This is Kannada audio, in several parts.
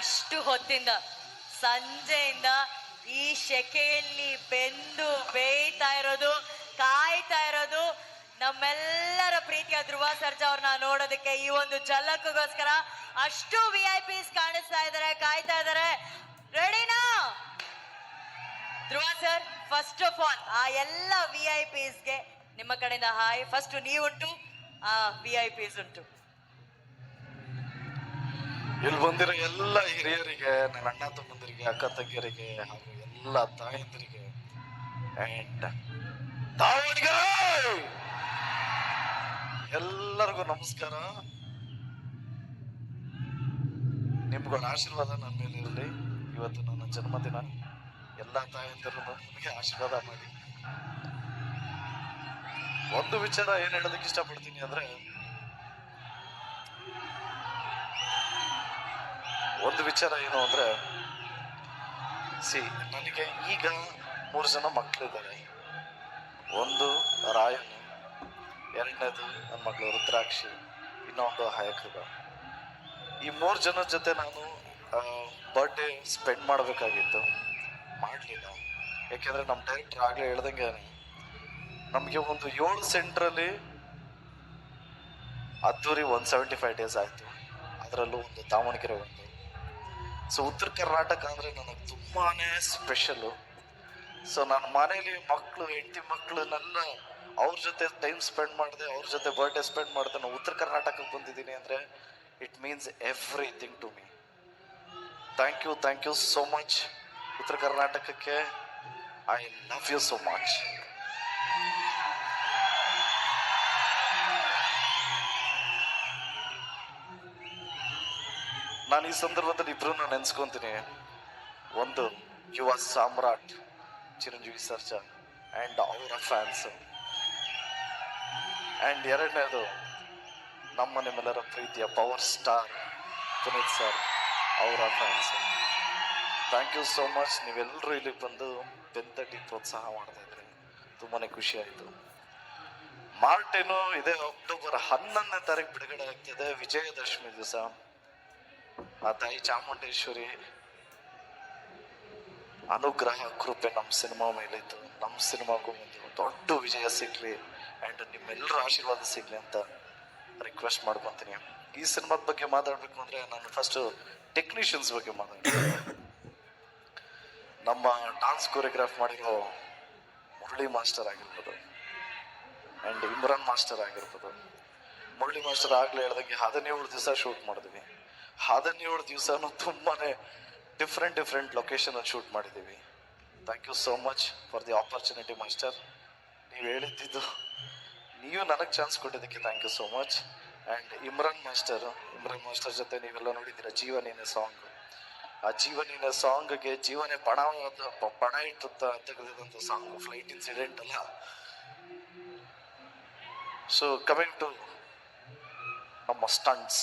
ಅಷ್ಟು ಹೊತ್ತಿಂದ ಸಂಜೆಯಿಂದ ಈ ಶೆಕೆಯಲ್ಲಿ ಬೆಂದು ಬೇಯ್ತಾ ಇರೋದು, ಕಾಯ್ತಾ ಇರೋದು, ನಮ್ಮೆಲ್ಲರ ಪ್ರೀತಿಯ ಧ್ರುವ ಸರ್ಜಾ ಅವ್ರನ್ನ ನೋಡೋದಕ್ಕೆ ಈ ಒಂದು ಜಲಕ್ಕೋಸ್ಕರ ಅಷ್ಟು ವಿ ಐ ಪಿಸ್ ಕಾಣಿಸ್ತಾ ಇದಾರೆ ಕಾಯ್ತಾ ಇದಾರೆ ರೆಡಿನಾ Dhruva sir first of all ಆ ಎಲ್ಲ ವಿ ಐ ಪಿಸ್ಗೆ ನಿಮ್ಮ ಕಡೆಯಿಂದ ಹಾಯ್ ಫಸ್ಟ್ ನೀವುಂಟು ಆ ವಿ ಐ ಪಿಸ್ ಉಂಟು. ಇಲ್ಲಿ ಬಂದಿರೋ ಎಲ್ಲ ಹಿರಿಯರಿಗೆ, ನನ್ನ ಅಣ್ಣ ತಮ್ಮಂದಿರಿಗೆ, ಅಕ್ಕ ತಂಗಿಯರಿಗೆ, ಹಾಗೂ ಎಲ್ಲ ತಾಯಂದಿರಿಗೆ ಎಲ್ಲರಿಗೂ ನಮಸ್ಕಾರ. ನಿಮ್ಗಳ ಆಶೀರ್ವಾದ ನನ್ನ ಮೇಲೆ ಇರಲಿ. ಇವತ್ತು ನನ್ನ ಜನ್ಮದಿನ. ಎಲ್ಲ ತಾಯಂದಿರು ನನಗೆ ಆಶೀರ್ವಾದ ಮಾಡಿ. ಒಂದು ವಿಚಾರ ಏನು ಹೇಳೋದಕ್ಕೆ ಇಷ್ಟಪಡ್ತೀನಿ ಅಂದ್ರೆ ಒಂದು ವಿಚಾರ ಏನು ಅಂದ್ರೆ ಸಿ ನನಗೆ ಈಗ ಮೂರು ಜನ ಮಕ್ಕಳಿದ್ದಾರೆ ಒಂದು ರಾಯನು, ಎರಡನೇದು ನನ್ನ ಮಗಳು ರುದ್ರಾಕ್ಷಿ, ಇನ್ನೊಂದು ಹಯಕೃತ ಈ ಮೂರು ಜನ ಜೊತೆ ನಾನು ಬರ್ಡೇ ಸ್ಪೆಂಡ್ ಮಾಡಬೇಕಾಗಿತ್ತು. ಮಾಡಲಿಲ್ಲ. ಯಾಕೆಂದ್ರೆ ನಮ್ಮ ಡೈರೆಕ್ಟರ್ ಆಗಲೇ ಹೇಳ್ದಂಗೆ ನಮಗೆ ಒಂದು ಏಳು ಸೆಂಟ್ರಲ್ಲಿ ಅದ್ದೂರಿ ಒನ್ ಸೆವೆಂಟಿ ಫೈವ್ ಡೇಸ್ ಆಯಿತು. ಅದರಲ್ಲೂ ಒಂದು ದಾವಣಗೆರೆ ಒಂದು ಸೊ ಉತ್ತರ ಕರ್ನಾಟಕ ಅಂದರೆ ನನಗೆ ತುಂಬಾ ಸ್ಪೆಷಲು ಸೊ ನನ್ನ ಮನೇಲಿ ಮಕ್ಕಳು ಹೆಂಡತಿ ಮಕ್ಕಳು ನನ್ನ ಅವ್ರ ಜೊತೆ ಟೈಮ್ ಸ್ಪೆಂಡ್ ಮಾಡಿದೆ, ಅವ್ರ ಜೊತೆ ಬರ್ಡೇ ಸ್ಪೆಂಡ್ ಮಾಡಿದೆ, ನಾನು ಉತ್ತರ ಕರ್ನಾಟಕಕ್ಕೆ ಬಂದಿದ್ದೀನಿ ಅಂದರೆ it means everything to me thank you thank you so much ಉತ್ತರ ಕರ್ನಾಟಕಕ್ಕೆ I love you so much ನಾನು ಈ ಸಂದರ್ಭದಲ್ಲಿ ಇಬ್ರು ನೆನ್ಸ್ಕೊಂತೀನಿ. ಒಂದು ಯುವ ಸಾಮ್ರಾಟ್ ಚಿರಂಜೀವಿ ಸರ್ಜಾ ಆ್ಯಂಡ್ ಅವರ ಫ್ಯಾನ್ಸ್ ಆ್ಯಂಡ್ ಎರಡನೇದು, ನಮ್ಮ ನಿಮ್ಮೆಲ್ಲರ ಪ್ರೀತಿಯ ಪವರ್ ಸ್ಟಾರ್ ಪುನೀತ್ ಸರ್ ಅವರ fans thank you so much ನೀವೆಲ್ಲರೂ ಇಲ್ಲಿ ಬಂದು ಬೆಂತಟ್ಟಿ ಪ್ರೋತ್ಸಾಹ ಮಾಡ್ತಾ ಇದ್ರಿ. ತುಂಬಾ ಖುಷಿ ಆಯಿತು. ಮಾರ್ಟಿನು ಇದೇ ಅಕ್ಟೋಬರ್ ಹನ್ನೊಂದನೇ ತಾರೀಕು ಬಿಡುಗಡೆ ಆಗ್ತಿದೆ. ವಿಜಯದಶಮಿ ದಿವಸ. ಆ ತಾಯಿ ಚಾಮುಂಡೇಶ್ವರಿ ಅನುಗ್ರಹ, ಕೃಪೆ ನಮ್ಮ ಸಿನಿಮಾ ಮೇಲಿತ್ತು ನಮ್ಮ ಸಿನಿಮಾಗೂ ಒಂದು ದೊಡ್ಡ ವಿಜಯ ಸಿಗ್ಲಿ ಆ್ಯಂಡ್ ನಿಮ್ಮೆಲ್ಲರ ಆಶೀರ್ವಾದ ಸಿಗ್ಲಿ ಅಂತ ರಿಕ್ವೆಸ್ಟ್ ಮಾಡ್ಕೊತೀನಿ. ಈ ಸಿನಿಮಾದ ಬಗ್ಗೆ ಮಾತಾಡಬೇಕು ಅಂದರೆ ನಾನು ಫಸ್ಟು ಟೆಕ್ನಿಷಿಯನ್ಸ್ ಬಗ್ಗೆ ಮಾತಾಡ್ತೀನಿ. ನಮ್ಮ ಡಾನ್ಸ್ ಕೊರಿಯೋಗ್ರಾಫ್ ಮಾಡಿರೋ ಮುರಳಿ ಮಾಸ್ಟರ್ ಆಗಿರ್ಬೋದು ಆ್ಯಂಡ್ ಇಮ್ರಾನ್ ಮಾಸ್ಟರ್ ಆಗಿರ್ಬೋದು. ಮುರಳಿ ಮಾಸ್ಟರ್ ಆಗಲೇ ಹೇಳ್ದಂಗೆ ಹದಿನೇಳು ದಿವಸ ಶೂಟ್ ಮಾಡಿದ್ವಿ. ಹದಿನೇಳು ದಿವಸನೂ ತುಂಬಾನೇ ಡಿಫ್ರೆಂಟ್ ಡಿಫ್ರೆಂಟ್ ಲೊಕೇಶನ್ ಅಲ್ಲಿ ಶೂಟ್ ಮಾಡಿದ್ದೀವಿ thank you so much for the opportunity master ನೀವು ಹೇಳಿದ್ದು ನೀವು ನನಗೆ ಚಾನ್ಸ್ ಕೊಟ್ಟಿದ್ದಕ್ಕೆ thank you so much and Imran master Imran master ಜೊತೆ ನೀವೆಲ್ಲ ನೋಡಿದ್ದೀರ, ಜೀವನಿನ ಸಾಂಗ್ ಆ ಜೀವನಿನ ಸಾಂಗ್ಗೆ ಜೀವನೇ ಪಣ ಪಣ ಇಟ್ಟುತ್ತ ತೆಗೆದಿದ್ದಂಥ ಸಾಂಗ್ ಫ್ಲೈಟ್ ಇನ್ಸಿಡೆಂಟ್ ಅಲ್ಲ? ಸೊ ಕಮಿಂಗ್ ಟು ನಮ್ಮ stunts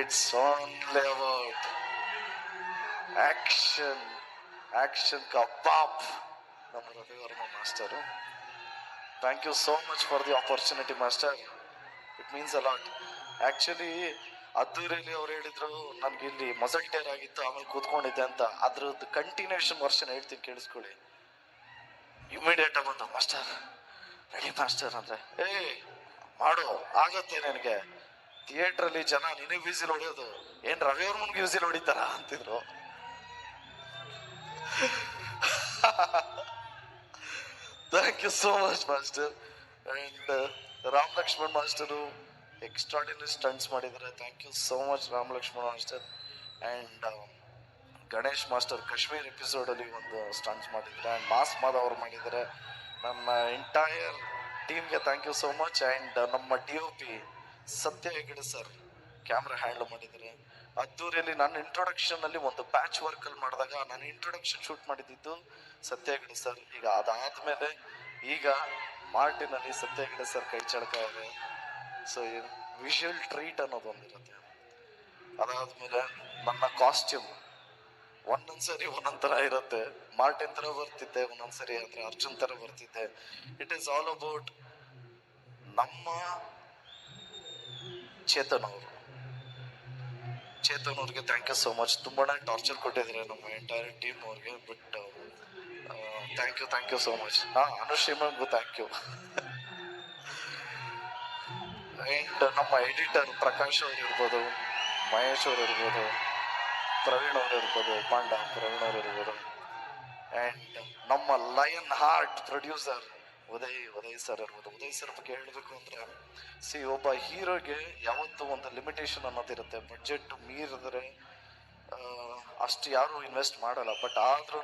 it's only about action action ಕಾ ಬಾಪ್ ನಮ್ಮ Ravivarma master thank you so much for the opportunity master it means a lot actually ಅದ್ದೂರಿಯಲ್ಲಿ ಅವ್ರು ಹೇಳಿದ್ರು, ನನಗೆ ಇಲ್ಲಿ ಮಸಲ್ ಟೇರ್ ಆಗಿತ್ತು, ಆಮೇಲೆ ಕೂತ್ಕೊಂಡಿದ್ದೆ ಅಂತ. ಅದ್ರದ್ದು ಕಂಟಿನ್ಯೂಷನ್ ವರ್ಷನ್ ಹೇಳ್ತೀನಿ, ಕೇಳಿಸ್ಕೊಳ್ಳಿ. ಇಮಿಡಿಯೇಟ್ ಆಗಿ ಬಂದ ಮಾಸ್ಟರ್ ರೆಡಿ ಮಾಸ್ಟರ್ ಅಂದರೆ, ಏಯ್, ಮಾಡು, ಆಗತ್ತೆ ನಿನಗೆ. ಥಿಯೇಟ್ರಲ್ಲಿ ಜನ ನಿನಗೆ ವಿಸಿಲ್ ಹೊಡೆಯೋದು. ಏನ್ ರವಿವರ್ಮನ್ಗೆ ವಿಸಿಲ್ ಹೊಡಿತಾರ ಅಂತಿದ್ರು. Thank you so much master and Ram Lakshman master extraordinary stunts ಮಾಡಿದ್ದಾರೆ. Thank you so much Ram Lakshman master and Ganesh master Kashmir ಎಪಿಸೋಡಲ್ಲಿ ಒಂದು ಸ್ಟಂಟ್ಸ್ ಮಾಡಿದ್ದಾರೆ. ಆ್ಯಂಡ್ ಮಾಸ್ ಮಾದ ಅವ್ರು ಮಾಡಿದ್ದಾರೆ. ನಮ್ಮ ಎಂಟೈರ್ ಟೀಮ್ಗೆ thank you so much and ನಮ್ಮ D O P Satya sir? Camera handle ಮಾಡಿದರೆ. ಅದ್ದೂರಿಯಲ್ಲಿ ನನ್ನ ಇಂಟ್ರೊಡಕ್ಷನ್ ಅಲ್ಲಿ ಒಂದು ಪ್ಯಾಚ್ ವರ್ಕ್ ಅಲ್ಲಿ ಮಾಡಿದಾಗ ನಾನು ಇಂಟ್ರೊಡಕ್ಷನ್ ಶೂಟ್ ಮಾಡಿದ್ದು ಸತ್ಯ ಹೆಗಡೆ ಸರ್? ಈಗ ಅದಾದ್ಮೇಲೆ ಈಗ ಮಾರ್ಟಿನ್ ಅಲ್ಲಿ ಸತ್ಯ ಹೆಗಡೆ ಸರ್ ಕೈ ಚಳಕ ಇದೆ. ಸೊ ವಿಷುವಲ್ ಟ್ರೀಟ್ ಅನ್ನೋದು ಒಂದಿರುತ್ತೆ. ಅದಾದ್ಮೇಲೆ ನನ್ನ ಕಾಸ್ಟ್ಯೂಮ್ ಒಂದೊಂದ್ಸರಿ ಒಂದೊಂದು ತರ ಇರುತ್ತೆ. ಮಾರ್ಟಿನ್ ಥರ ಬರ್ತಿದ್ದೆ, ಒಂದೊಂದ್ಸರಿ ಅಂದ್ರೆ ಅರ್ಜುನ್ ಥರ ಬರ್ತಿದ್ದೆ. ಇಟ್ ಈಸ್ ಆಲ್ ಅಬೌಟ್ ನಮ್ಮ ಚೇತನ್ ಅವರು ಚೇತನ್ ಅವ್ರಿಗೆ ಥ್ಯಾಂಕ್ ಯು ಸೋ ಮಚ್ ತುಂಬಾ ಟಾರ್ಚರ್ ಕೊಟ್ಟಿದ್ರೆ ನಮ್ಮ ಎಂಟೈರ್ ಟೀಮ್ ಅವ್ರಿಗೆ but thank you thank you so much ಹಾ ಅನುಶ್ರೀಮಗೂ ಥ್ಯಾಂಕ್ ಯು ಅಂಡ್ ನಮ್ಮ ಎಡಿಟರ್ ಪ್ರಕಾಶ್ ಅವ್ರು ಇರ್ಬೋದು, ಮಹೇಶ್ ಅವ್ರು ಇರ್ಬೋದು, ಪ್ರವೀಣ್ ಅವ್ರು ಇರ್ಬೋದು, ಪಾಂಡ ಪ್ರವೀಣ್ ಅವ್ರು ಇರ್ಬೋದು. ಅಂಡ್ ನಮ್ಮ lion heart producer Uday Uday sir ಇರ್ಬೋದು. ಉದಯ್ ಸರ್ ಬಗ್ಗೆ ಹೇಳಬೇಕು ಅಂದ್ರೆ ಸಿ ಒಬ್ಬ ಹೀರೋಗೆ ಯಾವತ್ತೂ ಒಂದು ಲಿಮಿಟೇಷನ್ ಅನ್ನೋದಿರುತ್ತೆ ಬಡ್ಜೆಟ್ ಮೀರಿದ್ರೆ ಅಷ್ಟು ಯಾರೂ ಇನ್ವೆಸ್ಟ್ ಮಾಡಲ್ಲ. ಬಟ್ ಆದ್ರೂ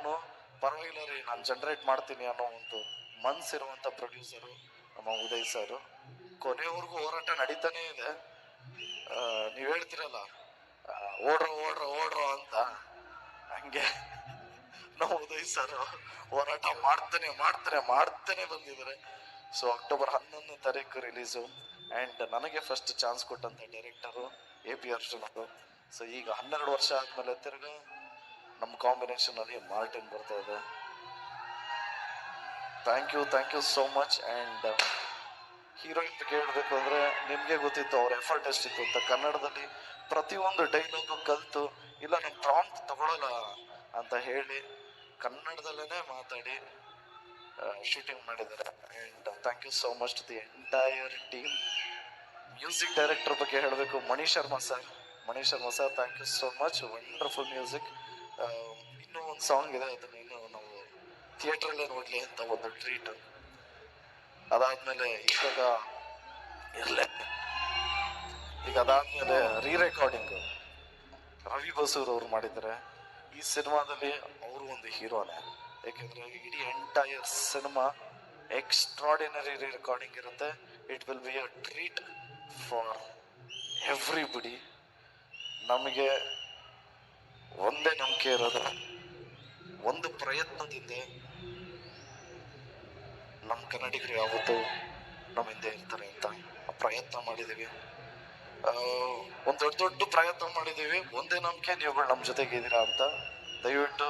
ಪರವಾಗಿಲ್ಲ ರೀ, ನಾನು ಜನರೇಟ್ ಮಾಡ್ತೀನಿ ಅನ್ನೋ ಒಂದು ಮನ್ಸಿರುವಂಥ ಪ್ರೊಡ್ಯೂಸರು ನಮ್ಮ ಉದಯ್ ಸರ್ ಕೊನೆವರೆಗೂ ಹೋರಾಟ ನಡೀತಾನೇ ಇದೆ. ನೀವು ಹೇಳ್ತಿರಲ್ಲ ಓಡ್ರೋ ಓಡ್ರೋ ಓಡ್ರೋ ಅಂತ. ಹಂಗೆ ನಾವು ಉದಯ್ ಸರ್, ಹೋರಾಟ ಮಾಡ್ತಾನೆ ಮಾಡ್ತಾರೆ ಮಾಡ್ತಾನೆ ಬಂದಿದ್ದಾರೆ. ಸೊ ಅಕ್ಟೋಬರ್ ಹನ್ನೊಂದನೇ ತಾರೀಕು ರಿಲೀಸು ಆ್ಯಂಡ್ ನನಗೆ ಫಸ್ಟ್ ಚಾನ್ಸ್ ಕೊಟ್ಟಂತ ಡೈರೆಕ್ಟರು ಎ ಪಿ ಅರ್ಜುನ್ ಅವರು. ಸೊ ಈಗ ಹನ್ನೆರಡು ವರ್ಷ ಆದಮೇಲೆ ತಿರ್ಗ ನಮ್ಮ ಕಾಂಬಿನೇಷನಲ್ಲಿ ಮಾರ್ಟಿನ್ ಬರ್ತಾ ಇದೆ. Thank you thank you so much and heroine ಹೇಳ್ಬೇಕು ಅಂದ್ರೆ ನಿಮಗೆ ಗೊತ್ತಿತ್ತು, ಅವ್ರ ಎಫರ್ಟ್ ಎಷ್ಟಿತ್ತು ಅಂತ. ಕನ್ನಡದಲ್ಲಿ ಪ್ರತಿಯೊಂದು ಡೈಲಾಗು ಕಲಿತು ಇಲ್ಲ ನಾನು ಪ್ರಾಂಪ್ಟ್ ತಗೊಳ್ಳೋಣ ಅಂತ ಹೇಳಿ ಕನ್ನಡದಲ್ಲೇ ಮಾತಾಡಿ ಶೂಟಿಂಗ್ ಮಾಡಿದ್ದಾರೆ. And thank you so much the entire team music director ಬಗ್ಗೆ ಹೇಳಬೇಕು Mani Sharma sir. Mani Sharma sir thank you so much wonderful music ಇನ್ನೂ ಒಂದು ಸಾಂಗ್ ಇದೆ, ಅದನ್ನು ಇನ್ನೂ ನಾವು ಥಿಯೇಟ್ರಲ್ಲೇ ನೋಡಲಿ ಅಂತ ಒಂದು ಟ್ರೀಟ್ ಅದಾದಮೇಲೆ ಇವಾಗ ಇರಲೇ. ಈಗ ಅದಾದಮೇಲೆ ರೀ ರೆಕಾರ್ಡಿಂಗ್ ರವಿ ಬಸೂರ್ ಅವ್ರು ಮಾಡಿದ್ದಾರೆ. ಈ ಸಿನಿಮಾದಲ್ಲಿ ಅವರು ಒಂದು ಹೀರೋನೇ. ಯಾಕೆಂದ್ರೆ ಇಡೀ ಎಂಟೈರ್ ಸಿನಿಮಾ ಎಕ್ಸ್ಟ್ರಾಡಿನರಿ ರೆಕಾರ್ಡಿಂಗ್ ಇರುತ್ತೆ. It will be a treat for everybody ನಮಗೆ ಒಂದೇ ನಂಬಿಕೆ ಇರೋದು. ಒಂದು ಪ್ರಯತ್ನದಿಂದ ನಮ್ಮ ಕನ್ನಡಿಗರು ಯಾವತ್ತೂ ನಮ್ಮ ಹಿಂದೆ ಇರ್ತಾರೆ ಅಂತ. ಪ್ರಯತ್ನ ಮಾಡಿದ್ದೀವಿ. ಒಂದು ದೊಡ್ಡ ದೊಡ್ಡ ಪ್ರಯತ್ನ ಮಾಡಿದ್ದೀವಿ ಒಂದೇ ನಂಬಿಕೆ, ನೀವುಗಳು ನಮ್ಮ ಜೊತೆಗೆ ಇದ್ದೀರಾ ಅಂತ. ದಯವಿಟ್ಟು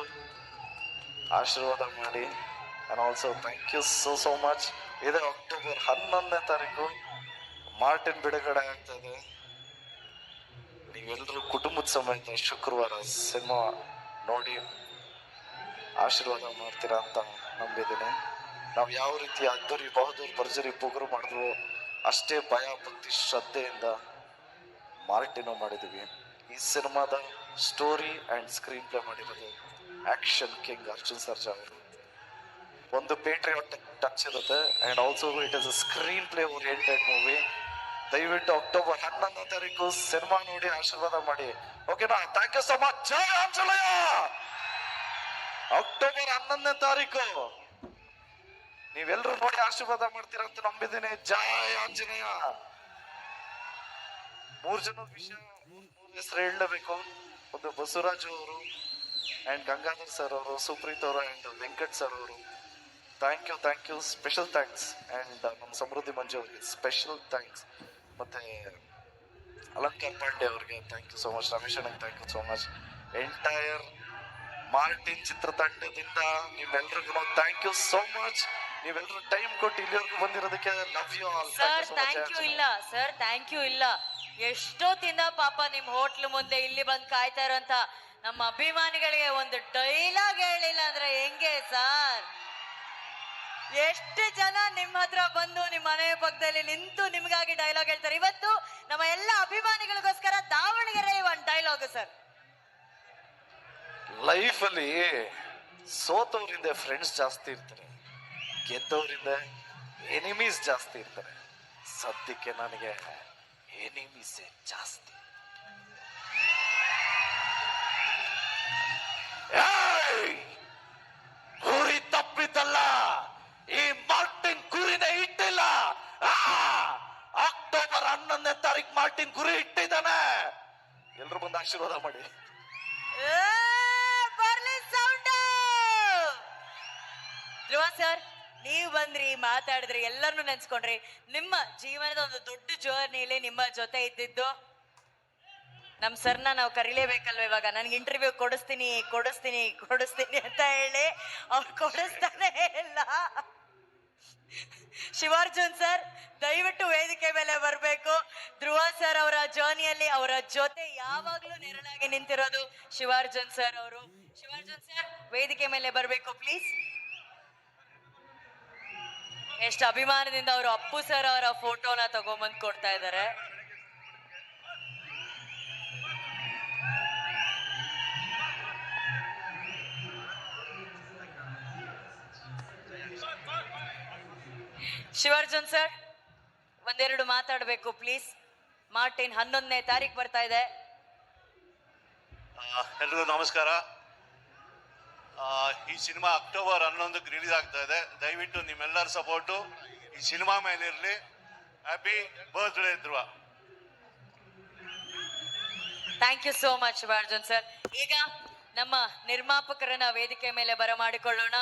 ಆಶೀರ್ವಾದ ಮಾಡಿ. And also thank you so so much ಇದೇ ಅಕ್ಟೋಬರ್ ಹನ್ನೊಂದನೇ ತಾರೀಕು ಮಾರ್ಟಿನ್ ಬಿಡುಗಡೆ ಆಗ್ತಾ ಇದೆ. ನೀವೆಲ್ಲರೂ ಕುಟುಂಬದ ಸಮೇತ ಶುಕ್ರವಾರ ಸಿನಿಮಾ ನೋಡಿ ಆಶೀರ್ವಾದ ಮಾಡ್ತೀರಾ ಅಂತ ನಂಬಿದ್ದೀನಿ. ನಾವು ಯಾವ ರೀತಿ ಅದ್ದೂರಿ, ಬಹದ್ದೂರಿ, ಭರ್ಜರಿ ಪುಗರು ಮಾಡಿದ್ರು ಅಷ್ಟೇ ಭಯ, ಭಕ್ತಿ, ಶ್ರದ್ಧೆಯಿಂದ ಮಾರ್ಟಿನೋ ಮಾಡಿದ್ದೀವಿ ಈ ಸಿನಿಮಾದ ಸ್ಟೋರಿ ಆ್ಯಂಡ್ ಸ್ಕ್ರೀನ್ ಪ್ಲೇ ಮಾಡಿರೋದು ಆಕ್ಷನ್ ಕಿಂಗ್ ಅರ್ಜುನ್ ಸರ್ಜಾ ಅವರು ಒಂದು ಪೇಟ್ರಿಯಾಟಿಕ್ ಟಚ್ ಇರುತ್ತೆ and also it is a screenplay oriented movie ದಯವಿಟ್ಟು ಅಕ್ಟೋಬರ್ ಹನ್ನೊಂದನೇ ತಾರೀಕು ಸಿನಿಮಾ ನೋಡಿ ಆಶೀರ್ವಾದ ಮಾಡಿ. ಓಕೆನಾ ಥ್ಯಾಂಕ್ ಯು ಸೊ ಮಚ್ ಜೈ ಆಂಜನೇಯ! ಅಕ್ಟೋಬರ್ ಹನ್ನೊಂದನೇ ತಾರೀಕು. ನೀವೆಲ್ಲರೂ ನೋಡಿ ಆಶೀರ್ವಾದ ಮಾಡ್ತೀರಾ ಅಂತ ನಂಬಿದ್ದೀನಿ. ಜೈ ಆಂಜನೇಯ! ಮೂರ್ ಜನದ ವಿಷಯ, ಮೂರು ಹೆಸರು ಹೇಳಲೇಬೇಕು. ಒಂದು ಬಸವರಾಜು ಅವರು ಅಂಡ್ ಗಂಗಾಧರ್ ಸರ್ ಅವರು, ಸುಪ್ರೀತ್ ಅವರು ಅಂಡ್ ವೆಂಕಟ್ ಸರ್ ಅವರು. Thank you thank you special thanks and ನಮ್ಮ ಸಮೃದ್ಧಿ ಮಂಜು ಅವರಿಗೆ ಸ್ಪೆಷಲ್ ಥ್ಯಾಂಕ್ಸ್ ಮತ್ತೆ ಅಲಂಕಾರ್ ಪಾಂಡೆ ಅವರಿಗೆ thank you so much Ramesh ಅಣ್ಣಗೆ thank you so much entire Martin ಚಿತ್ರತಂಡದಿಂದ ನಿಮ್ಮೆಲ್ರಿಗೂ ಥ್ಯಾಂಕ್ ಯು ಸೋ ಮಚ್ ನೀವೆಲ್ಲರೂ ಟೈಮ್ ಕೊಟ್ಟು ಇಲ್ಲಿವರೆಗೂ ಬಂದಿರೋದಕ್ಕೆ love you all sir thank you ಇಲ್ಲ. ಸರ್ ಥ್ಯಾಂಕ್ ಯು ಇಲ್ಲ. ಎಷ್ಟೊತ್ತಿಂದ ಪಾಪ ನಿಮ್ ಹೋಟ್ಲ್ ಮುಂದೆ ಇಲ್ಲಿ ಬಂದು ಕಾಯ್ತಾ ಇರೋಂತ ನಮ್ಮ ಅಭಿಮಾನಿಗಳಿಗೆ ಒಂದು ಡೈಲಾಗ್ ಹೇಳಿಲ್ಲ ಅಂದ್ರೆ ಹೆಂಗೆ ಸರ್ ಎಷ್ಟು ಜನ ನಿಮ್ಮ ಹತ್ರ ಬಂದು ನಿಮ್ಮ ಮನೆ ಪಕ್ಕದಲ್ಲಿ ನಿಂತು ನಿಮ್ಗಾಗಿ ಡೈಲಾಗ್ ಹೇಳ್ತಾರೆ. ಇವತ್ತು ನಮ್ಮ ಎಲ್ಲ ಅಭಿಮಾನಿಗಳಿಗೋಸ್ಕರ ದಾವಣಗೆರೆ ಒಂದು ಡೈಲಾಗ್ ಸರ್ ಲೈಫಲ್ಲಿ ಸೋತವರಿಂದ ಫ್ರೆಂಡ್ಸ್ ಜಾಸ್ತಿ ಇರ್ತಾರೆ. ಗೆದ್ದವರಿಂದ ಎನಿಮೀಸ್ ಜಾಸ್ತಿ ಇರ್ತಾರೆ. ಸದ್ಯಕ್ಕೆ ನನಗೆ ಎನಿಮೀಸ್ ಜಾಸ್ತಿ. ಕುರಿ ಗುರಿ ತಪ್ಪಿತಲ್ಲ. ಈ ಮಾರ್ಟಿನ್ ಕುರಿನೇ ಇಟ್ಟಿಲ್ಲ! ಅಕ್ಟೋಬರ್ ಹನ್ನೊಂದನೇ ತಾರೀಕು ಮಾರ್ಟಿನ್ ಕುರಿ ಇಟ್ಟಿದ್ದಾನೆ. ಎಲ್ರು ಬಂದು ಆಶೀರ್ವಾದ ಮಾಡಿ. ಧ್ರುವ ಸರ್ ನೀವು ಬಂದ್ರಿ, ಮಾತಾಡಿದ್ರಿ, ಎಲ್ಲರನ್ನೂ ನೆನ್ಸ್ಕೊಂಡ್ರಿ. ನಿಮ್ಮ ಜೀವನದ ಒಂದು ದೊಡ್ಡ ಜರ್ನಿಲಿ ನಿಮ್ಮ ಜೊತೆ ಇದ್ದಿದ್ದು. ನಮ್ ಸರ್ನ ನಾವು ಕರಿಲೇಬೇಕಲ್ವ ಇವಾಗ? ನನ್ಗೆ ಇಂಟರ್ವ್ಯೂ ಕೊಡಿಸ್ತೀನಿ ಕೊಡಿಸ್ತೀನಿ ಕೊಡಿಸ್ತೀನಿ ಅಂತ ಹೇಳಿ ಅವ್ರು ಕೊಡಿಸ್ತಾನೆ ಇಲ್ಲ. ಶಿವಾರ್ಜುನ್ ಸರ್, ದಯವಿಟ್ಟು ವೇದಿಕೆ ಮೇಲೆ ಬರಬೇಕು. ಧ್ರುವ ಸರ್ ಅವರ ಜರ್ನಿಯಲ್ಲಿ ಅವರ ಜೊತೆ ಯಾವಾಗ್ಲೂ ನೆರಳಾಗಿ ನಿಂತಿರೋದು ಶಿವಾರ್ಜುನ್ ಸರ್ ಅವರು. ಶಿವಾರ್ಜುನ್ ಸರ್, ವೇದಿಕೆ ಮೇಲೆ ಬರಬೇಕು ಪ್ಲೀಸ್ ಎಷ್ಟು ಅಭಿಮಾನದಿಂದ ಅವರು ಅಪ್ಪು ಸರ್ ಅವರ ಫೋಟೋನ ತಗೊಂಬಂದು ಕೊಡ್ತಾ ಇದ್ದಾರೆ. ಶಿವಾರ್ಜುನ್ ಸರ್, ಒಂದೆರಡು ಮಾತಾಡಬೇಕು ಪ್ಲೀಸ್ ಮಾರ್ಟಿನ್ ಹನ್ನೊಂದನೇ ತಾರೀಕು ಬರ್ತಾ ಇದೆ. ಎಲ್ರಿಗೂ ನಮಸ್ಕಾರ. ಈ ಸಿನಿಮಾ ಅಕ್ಟೋಬರ್ ಹನ್ನೊಂದಕ್ಕೆ ರಿಲೀಸ್ ಆಗ್ತಾ ಇದೆ. ದಯವಿಟ್ಟು ನಿಮ್ಮೆಲ್ಲರ ಸಪೋರ್ಟು ಈ ಸಿನಿಮಾ ಮೇಲೆ ಇರಲಿ. Happy birthday Dhruva. Thank you so much Shivarjun sir ಈಗ ನಮ್ಮ ನಿರ್ಮಾಪಕರನ್ನ ವೇದಿಕೆ ಮೇಲೆ ಬರಮಾಡಿಕೊಳ್ಳೋಣ.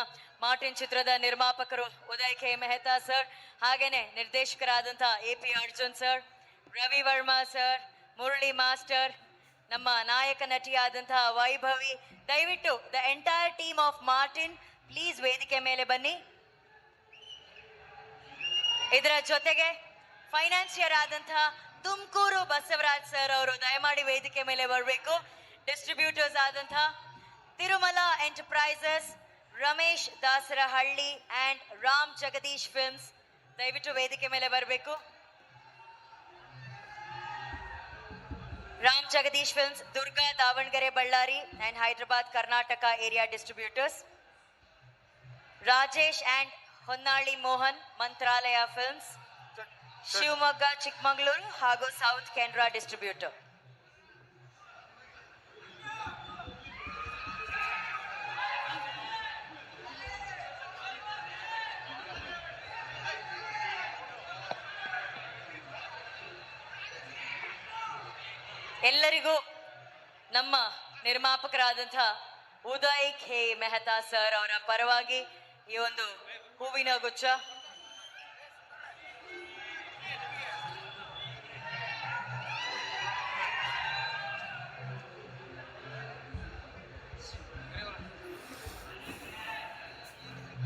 ಮಾರ್ಟಿನ್ ಚಿತ್ರದ ನಿರ್ಮಾಪಕರು ಉದಯ್ ಕೆ. ಮೆಹ್ತಾ ಸರ್ ಹಾಗೇನೆ ನಿರ್ದೇಶಕರಾದಂತಹ A P Arjun sir Ravi Varma sir Murali master ನಮ್ಮ ನಾಯಕ ನಟಿಯಾದಂತಹ ವೈಭವಿ, ದಯವಿಟ್ಟು the entire team of Martin please ವೇದಿಕೆ ಮೇಲೆ ಬನ್ನಿ. ಇದರ ಜೊತೆಗೆ ಫೈನಾನ್ಸಿಯರ್ ಆದಂತಹ ತುಮಕೂರು ಬಸವರಾಜ್ ಸರ್ ಅವರು ದಯಮಾಡಿ ವೇದಿಕೆ ಮೇಲೆ ಬರಬೇಕು. ಡಿಸ್ಟ್ರಿಬ್ಯೂಟರ್ಸ್ ಆದಂತಹ Tirumala enterprises Ramesh Dasarahalli and Ram Jagadish films ದಯವಿಟ್ಟು ವೇದಿಕೆ ಮೇಲೆ ಬರಬೇಕು. Ram Jagadish films, Durga Davanagere Ballari and Hyderabad Karnataka area distributors Rajesh and Honnali Mohan Mantralaya films Shivamogga, Chikkamagaluru ಹಾಗೂ ಸೌತ್ ಕೆನರಾ ಡಿಸ್ಟ್ರಿಬ್ಯೂಟರ್ ಎಲ್ಲರಿಗೂ ನಮ್ಮ ನಿರ್ಮಾಪಕರಾದಂಥ ಉದಯ್ ಖೇ ಮೆಹತಾ ಸರ್ ಅವರ ಪರವಾಗಿ ಈ ಒಂದು ಹೂವಿನ ಗುಚ್ಛ.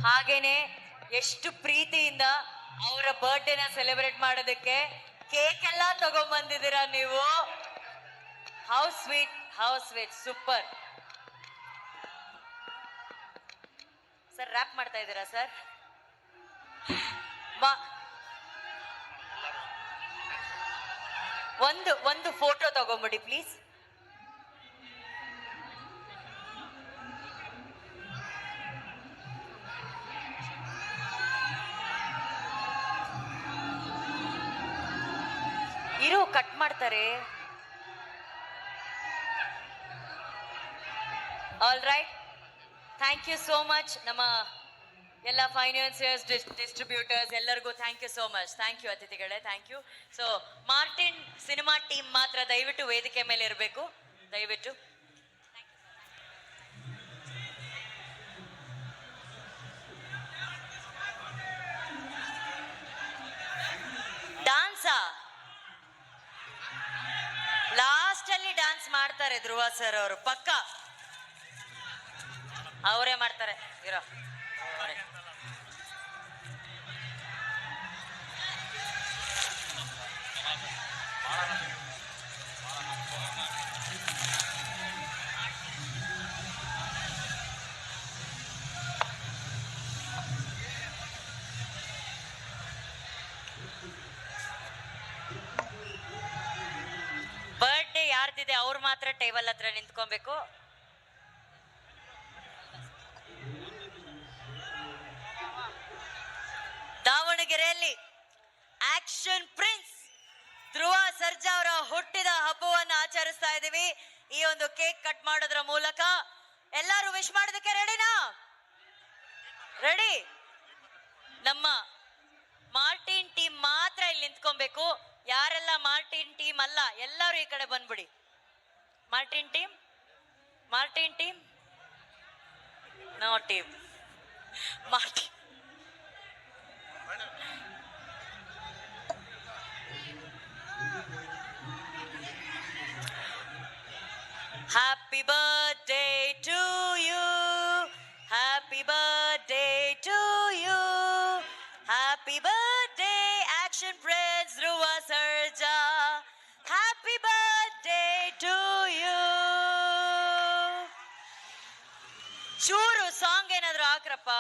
ಹಾಗೇನೆ ಎಷ್ಟು ಪ್ರೀತಿಯಿಂದ ಅವರ ಬರ್ಡೇನ ಸೆಲೆಬ್ರೇಟ್ ಮಾಡೋದಕ್ಕೆ ಕೇಕ್ ಎಲ್ಲ ತಗೊಂಡ್ಬಂದಿದ್ದೀರಾ ನೀವು? How sweet how sweet super sir rap ಮಾಡ್ತಾ ಇದ್ದೀರಾ ಸರ್ ಒಂದು ಒಂದು ಫೋಟೋ ತಗೊಂಬಿಡಿ ಪ್ಲೀಸ್ ಇರು ಕಟ್ ಮಾಡ್ತಾರೆ. All right thank you so much ನಮ್ಮ ಎಲ್ಲ ಫೈನಾನ್ಸಿಯರ್ಸ್ ಡಿಸ್ಟ್ರಿಬ್ಯೂಟರ್ಸ್ ಎಲ್ಲರಿಗೂ thank you so much thank you ಅತಿಥಿಗಳೇ thank you so Martin cinema team ಮಾತ್ರ ದಯವಿಟ್ಟು ವೇದಿಕೆ ಮೇಲೆ ಇರಬೇಕು. ದಯವಿಟ್ಟು. ಲಾಸ್ಟ್ ಅಲ್ಲಿ ಡಾನ್ಸ್ ಮಾಡ್ತಾರೆ ಧ್ರುವ ಸರ್ ಅವರು, ಪಕ್ಕ. ಅವರೇ ಮಾಡ್ತಾರೆ ಇರೋ. ಬರ್ಡೇ ಯಾರ್ದಿದೆ ಅವ್ರು ಮಾತ್ರ ಟೇಬಲ್ ಹತ್ರ ನಿಂತ್ಕೊಬೇಕು ದಾವಣಗೆರೆಯಲ್ಲಿ ಆಕ್ಷನ್ ಪ್ರಿನ್ಸ್ ಧ್ರುವ ಸರ್ಜಾ ಅವರ ಹುಟ್ಟಿದ ಹಬ್ಬವನ್ನು ಆಚರಿಸ್ತಾ ಇದ್ದೀವಿ. ಈ ಒಂದು ಕೇಕ್ ಕಟ್ ಮಾಡೋದ್ರ ಮೂಲಕ ಎಲ್ಲರೂ ವಿಶ್ ಮಾಡೋದಕ್ಕೆ ರೆಡಿನಾ ರೆಡಿ ನಮ್ಮ ಮಾರ್ಟಿನ್ ಟೀಮ್ ಮಾತ್ರ ಇಲ್ಲಿ ನಿಂತ್ಕೊಬೇಕು. ಯಾರೆಲ್ಲ ಮಾರ್ಟಿನ್ ಟೀಮ್ ಅಲ್ಲ, ಎಲ್ಲರೂ ಈ ಕಡೆ ಬಂದ್ಬಿಡಿ. Martin team? Martin team? No team. Martin Happy birthday to you. Happy birthday to you. Happy happy birthday action friends Dhruva Sarja happy birthday to you ಚೂರು ಸಾಂಗ್ ಏನಾದ್ರು ಹಾಕ್ರಪ್ಪ